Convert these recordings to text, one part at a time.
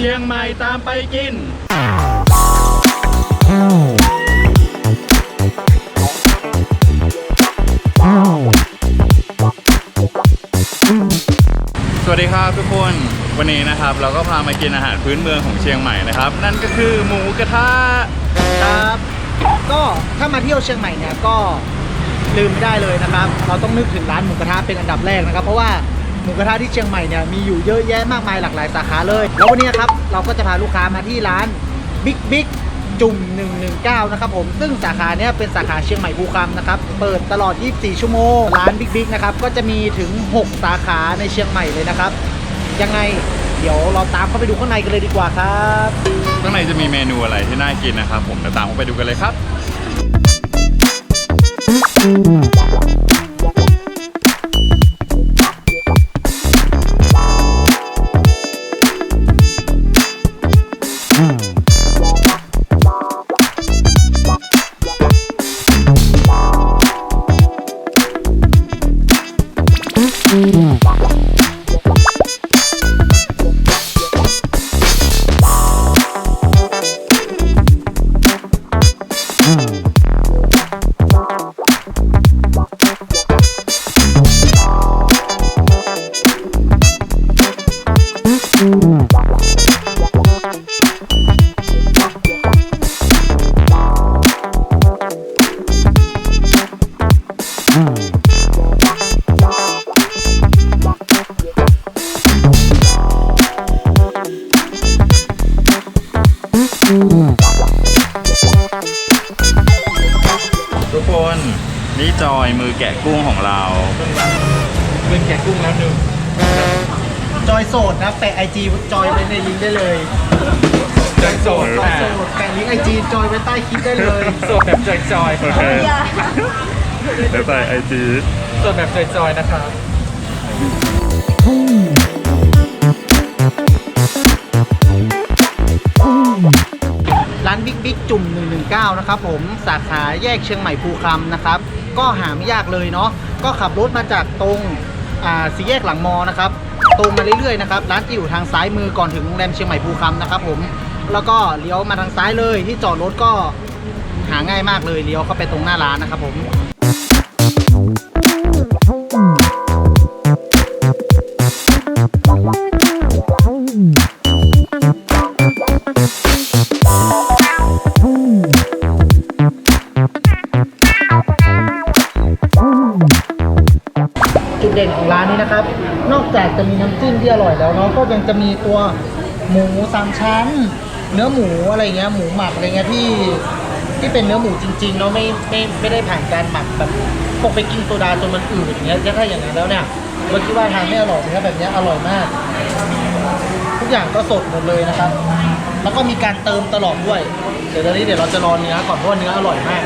ชียงใหม่ตามไปกิน สวัสดีครับทุกคนวันนี้นะครับ เราก็พามากินอาหารพื้นเมืองของเชียงใหม่นะครับ นั่นก็คือหมูกระทะครับ ก็ถ้ามาเที่ยวเชียงใหม่เนี่ยก็ลืมไม่ได้เลยนะครับ เราต้องนึกถึงร้านหมูกระทะเป็นอันดับแรกนะครับ เพราะว่า หมูกระทะที่เชียงใหม่เนี่ยมีอยู่เยอะแยะมากมายหลากหลายสาขาเลย แล้ววันนี้ครับเราก็จะพาลูกค้ามาที่ร้านบิ๊กบิ๊กจุ่ม 119 นะครับผมซึ่งสาขาเนี้ยเป็นสาขาเชียงใหม่ภูคำนะครับ เปิดตลอด 24 ชั่วโมง ร้านบิ๊กบิ๊กนะครับ ก็จะมีถึง 6 สาขาในเชียงใหม่เลยนะครับ ยังไงเดี๋ยวเราตามเข้าไปดูข้างในกันเลยดีกว่าครับข้างในจะมีเมนูอะไรที่น่ากินนะครับ ผมเดี๋ยวตามเข้าไปดูกันเลยครับ ทุ คนนี่จอยมือแกะกุ้งของเราเป็นแกะกุ้งแล้วหนึ่งจอยโสดนะแปะไอจีจอยไว้ในลิงก์ได้เลยจอยโสดจอยโสดแปะลิงก์ไอจีจอยไว้ใต้คลิปได้เลยโสดแบบจอยจอยโอเคเดี๋ยวใส่ไอจีโสดแบบจอยจอยนะครั นะครับผมสาขาแยกเชียงใหม่ภูคำนะครับ ก็หาไม่ยากเลยเนาะก็ขับรถมาจากตรงสี่แยกหลังมอนะครับตรงมาเรื่อยๆนะครับร้านจะอยู่ทางซ้ายมือก่อนถึงโรงแรมเชียงใหม่ภูคำนะครับผมแล้วก็เลี้ยวมาทางซ้ายเลยที่จอดรถก็หาง่ายมากเลยเลี้ยวเข้าไปตรงหน้าร้านนะครับผม ด่นของร้านนี้นะครับ นอกจากจะมีน้ำจิ้มที่อร่อยแล้วเนาะก็ยังจะมีตัวหมูสามชั้น เนื้อหมูอะไรเงี้ยหมูหมักอะไรเงี้ยที่ที่เป็นเนื้อหมูจริงๆเนาะไม่ไม่ไม่ได้ผ่านการหมักแบบพกไปกินโซดาจนมันอืดอย่างเงี้ยถ้าอย่างนั้นแล้วเนี่ยเราคิดว่าทานไม่อร่อยนะแบบเนี้ยอร่อยมาก ทุกอย่างก็สดหมดเลยนะครับ แล้วก็มีการเติมตลอดด้วย เดี๋ยวตอนนี้เดี๋ยวเราจะรอเนื้อก่อนเพราะว่าเนื้ออร่อยมาก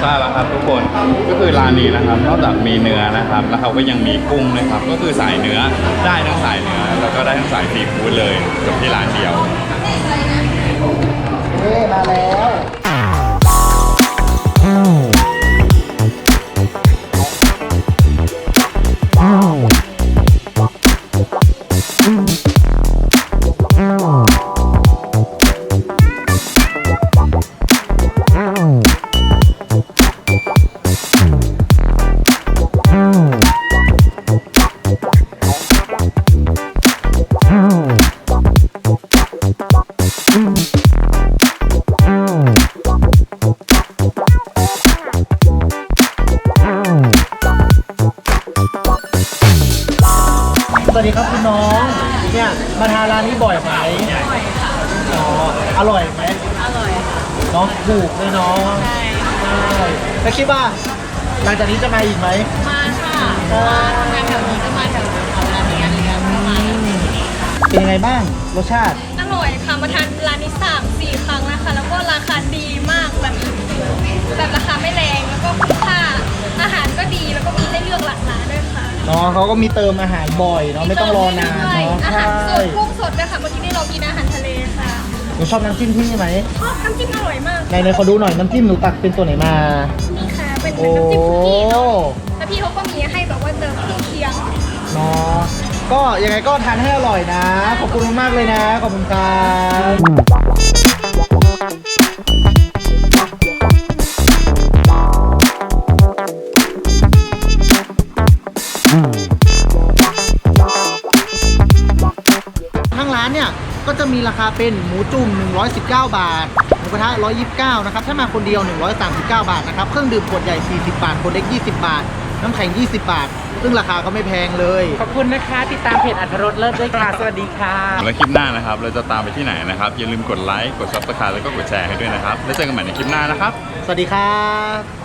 ใช่แล้วครับทุกคนก็คือร้านนี้นะครับนอกจากมีเนื้อนะครับ แล้วเขาก็ยังมีกุ้งนะครับ ก็คือสายเนื้อได้ทั้งสายเนื้อแล้วก็ได้ทั้งสายซีฟู้ดเลยจบที่ร้านเดียวเย้มาแล้ว สวัสดีครับคุณน้องเนี่ยมาทานร้านนี้บ่อยไหมอ๋ออร่อยไหมอร่อยน้องถูกเลยน้องใช่ใช่แล้วคิดว่าหลังจากนี้จะมาอีกไหมมาค่ะเพราะว่าทำงานแถวนี้ก็มาแถวร้านนี้กันเลยก็มา เป็นยังไงบ้างรสชาติ อร่อยค่ะมาทานร้านนี้สามสี่ครั้งนะคะ แล้วก็ราคาดีมากแบบแบบราคาไม่แรงแล้วก็คุ้มค่าอาหารก็ดีแล้วก็มีให้เลือกหลากหลายด้วยค่ะเนาะเขาก็มีเติมอาหารบ่อยเนาะไม่ต้องรอนานใช่เนาะอาใช่หารสดกุ้งสดด้วยค่ะเมื่อกี้นี่เรากินอาหารทะเลค่ะหนูชอบน้ำจิ้มที่นี่ไหมชอบน้ำจิ้มอร่อยมากไหนไหนขอดูหน่อยน้ำจิ้มหนูตักเป็นตัวไหนมานี่ค่ะเป็นโอ้เป็นน้ำจิ้มคุกกี้เนาะแล้วพี่เขาก็มีให้แบบว่าเติมเครื่องเคียงเนาะ ก็ยังไงก็ทานให้อร่อยนะ ขอบคุณมากๆเลยนะ ขอบคุณครับทางร้านเนี่ย ก็จะมีราคาเป็นหมูจุ่ม 119 บาท หมูกระทะ 129 นะครับ ถ้ามาคนเดียว 139 บาทนะครับ เครื่องดื่มขวดใหญ่ 40 บาท ขวดเล็ก 20 บาท น้ำแข็ง 20 บาท ซึ่งราคาก็ไม่แพงเลย ขอบคุณนะคะ ติดตามเพจอัธรสเลิศด้วยค่ะ สวัสดีค่ะ แล้วคลิปหน้านะครับ เราจะตามไปที่ไหนนะครับ อย่าลืมกดไลค์ กด subscribe แล้วก็กดแชร์ให้ด้วยนะครับ แล้วเจอกันใหม่ในคลิปหน้านะครับ สวัสดีครับ